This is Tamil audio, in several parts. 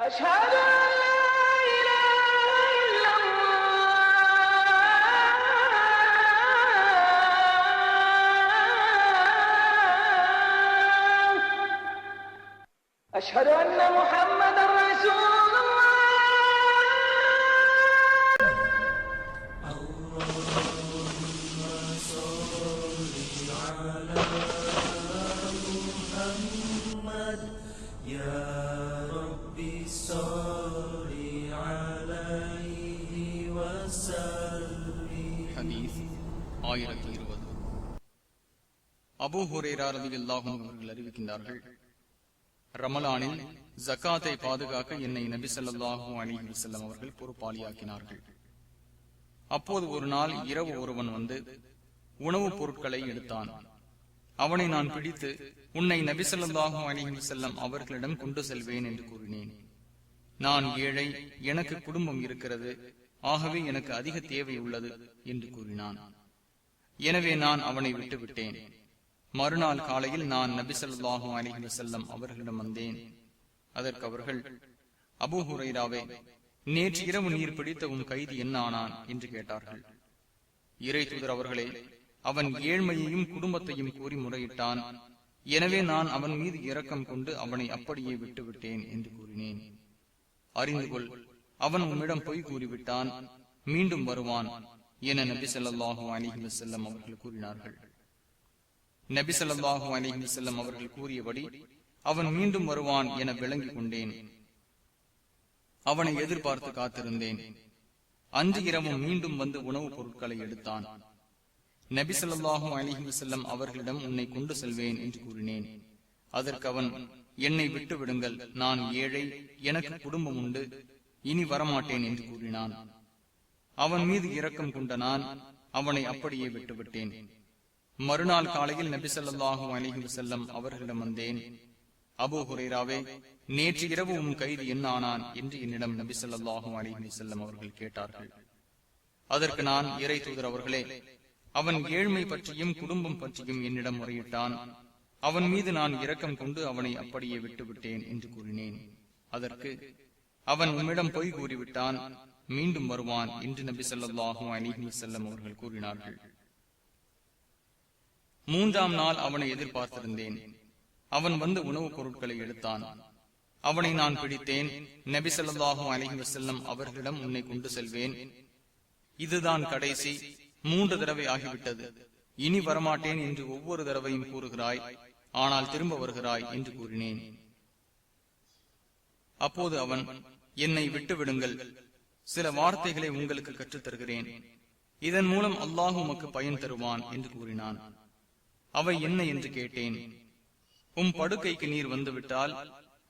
أشهد أن أشهد أن محمد رسول الله. ஹதீஸ் ஆயிரத்தி இருபது. அபூ ஹுரேரா ரலியல்லாஹு அவர்கள் அறிவிக்கின்றார்கள் ரமலானில் ஜக்காத்தை பாதுகாக்க என்னை நபி சொல்லாஹு அலைஹி செல்லம் அவர்கள் பொறுப்பாளியாக்கினார்கள். அப்போது ஒரு நாள் இரவு ஒருவன் வந்து உணவுப் பொருட்களை எடுத்தான். அவனை நான் பிடித்து உன்னை நபி ஸல்லல்லாஹு அலைஹி வஸல்லம் அவர்களிடம் கொண்டு செல்வேன் என்று கூறினேன். நான் ஏழை எனக்கு குடும்பம் இருக்கிறது ஆகவே எனக்கு அதிக தேவை உள்ளது என்று கூறினான். எனவே நான் அவனை விட்டுவிட்டேன். மறுநாள் காலையில் நான் நபிசல்லாஹு அலிஹி வசல்லம் அவர்களிடம் வந்தேன். அதற்கு அவர்கள் அபு ஹுரைராவே நேற்று இரவு நீர் பிடித்த உன் கைது என்ன ஆனான்? என்று கேட்டார்கள். இறை தூதர் அவர்களே அவன் ஏழ்மையையும் குடும்பத்தையும் கூறி முறையிட்டான். எனவே நான் அவன் மீது இரக்கம் கொண்டு அவனை அப்படியே விட்டுவிட்டேன் என்று கூறினேன். அறிந்து கொள் அவன் உம்மிடம் பொய் கூறிவிட்டான் மீண்டும் வருவான் என நபி ஸல்லல்லாஹு அலிஹி வசல்லம் அவர்கள் கூறினார்கள். நபி ஸல்லல்லாஹு அலிஹி வசல்லம் அவர்கள் கூறியபடி அவன் மீண்டும் வருவான் என விளங்கிக் கொண்டேன். அவனை எதிர்பார்த்து காத்திருந்தேன். அன்று இரவும் மீண்டும் வந்து உணவுப் பொருட்களை எடுத்தான். நபி ஸல்லல்லாஹு அலிஹி வசல்லம் அவர்களிடம் உன்னை கொண்டு செல்வேன் என்று கூறினேன். அதற்கு அவன் என்னை விட்டு விடுங்கள் நான் ஏழை எனக்கு குடும்பம் உண்டு. இனி வரமாட்டேன் என்று கூறினான். அவன் மீது இரக்கம் கொண்ட நான் அவனை அப்படியே விட்டுவிட்டேன். மறுநாள் காலையில் நபி ஸல்லல்லாஹு அலைஹி வஸல்லம் அவர்களிடம் வந்தேன். அபு ஹுரேராவே நேற்று இரவு உன் கைது என்ன ஆனான் என்று என்னிடம் நபி ஸல்லல்லாஹு அலைஹி வஸல்லம் அவர்கள் கேட்டார்கள். அதற்கு நான் இறை தூதர் அவர்களே அவன் ஏழ்மை பற்றியும் குடும்பம் பற்றியும் என்னிடம் முறையிட்டான். அவன் மீது நான் இரக்கம் கொண்டு அவனை அப்படியே விட்டுவிட்டேன் என்று கூறினேன். அதற்கு அவன் உம்மிடம் பொய் கூறிவிட்டான். மீண்டும் வருவான் என்று நபி ஸல்லல்லாஹு அலிஹி செல்லம் அவர்கள் கூறினார்கள். மூன்றாம் நாள் அவனை எதிர்பார்த்திருந்தேன். அவன் வந்து உணவுப் பொருட்களை எடுத்தான். அவனை நான் பிடித்தேன். நபி ஸல்லல்லாஹு அலிஹி வசல்லம் அவர்களிடம் உன்னை கொண்டு செல்வேன். இதுதான் கடைசி. மூன்று தடவை ஆகிவிட்டது. இனி வரமாட்டேன் என்று ஒவ்வொரு தடவையும் கூறுகிறாய். ஆனால் திரும்ப வருகிறாய் என்று கூறினேன். அப்போது அவன் என்னை விட்டு விடுங்கள் சில வார்த்தைகளை உங்களுக்கு கற்றுத் தருகிறேன் இதன் மூலம் அல்லாஹ் உமக்கு பயன் தருவான் என்று கூறினான். அவை என்ன என்று கேட்டேன். உம் படுக்கைக்கு நீர் வந்துவிட்டால்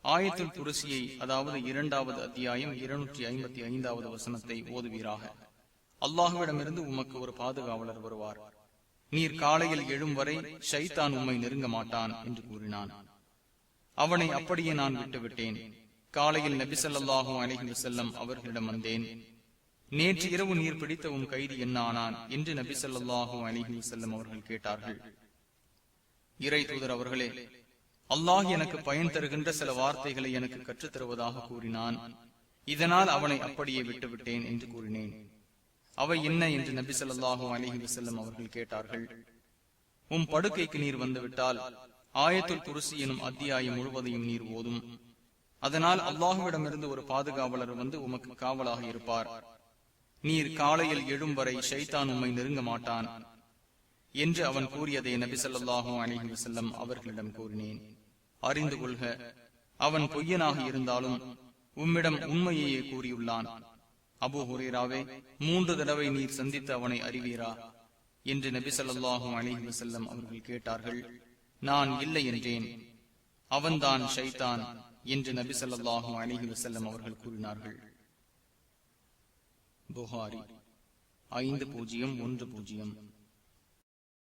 ஆயத்துல் குருசியை அதாவது இரண்டாவது அத்தியாயம் இருநூற்றி ஐம்பத்தி ஐந்தாவது வசனத்தை ஓதுவீராக. அல்லாஹுவிடமிருந்து உமக்கு ஒரு பாதுகாவலர் வருவார். நீர் காலையில் எழும் வரை ஷைத்தான் உம்மை நெருங்க மாட்டான் என்று கூறினான். அவனை அப்படியே நான் விட்டுவிட்டேன். காலையில் நபி ஸல்லல்லாஹு அலைஹி வஸல்லம் அவர்களிடம் வந்தேன். நேற்று இரவு நீர் பிடித்த உன் கைது என்ன ஆனான் என்று நபி ஸல்லல்லாஹு அலைஹி வஸல்லம் அவர்கள் கேட்டார்கள். இறை தூதர் அவர்களே அல்லாஹ் எனக்கு பயன் தருகின்ற சில வார்த்தைகளை எனக்கு கற்றுத் தருவதாக கூறினான். இதனால் அவனை அப்படியே விட்டுவிட்டேன் என்று கூறினேன். அவை என்ன என்று நபி ஸல்லல்லாஹு அலைஹி வஸல்லம் அவர்கள் கேட்டார்கள். உம் படுக்கைக்கு நீர் வந்துவிட்டால் ஆயத்துல் குருசி எனும் அத்தியாயம் முழுவதையும் நீர் ஓதும். அதனால் அல்லாஹுவிடமிருந்து ஒரு பாதுகாவலர் வந்து உமக்கு காவலாக இருப்பார். நீர் காலையில் எழும் வரை ஷைத்தான் உம்மை நெருங்க மாட்டான் என்று அவன் கூறியதை நபி சொல்லாஹும் அலைஹி வஸல்லம் அவர்களிடம் கூறினேன். அறிந்து கொள்க அவன் பொய்யனாக இருந்தாலும் உம்மிடம் உண்மையையே கூறியுள்ளான். அபு ஹுரேராவே மூன்று தடவை நீர் சந்தித்து அவனை அறிவீரா? என்று நபி சொல்லாஹும் அலைஹி செல்லம் அவர்கள் கேட்டார்கள். நான் இல்லை என்றேன். அவன்தான் ஷைத்தான். என்று நபி சொல்லாஹு அலிஹி வசல்லம் அவர்கள் கூறினார்கள். புகாரி ஐந்து பூஜ்ஜியம் ஒன்று பூஜ்ஜியம்.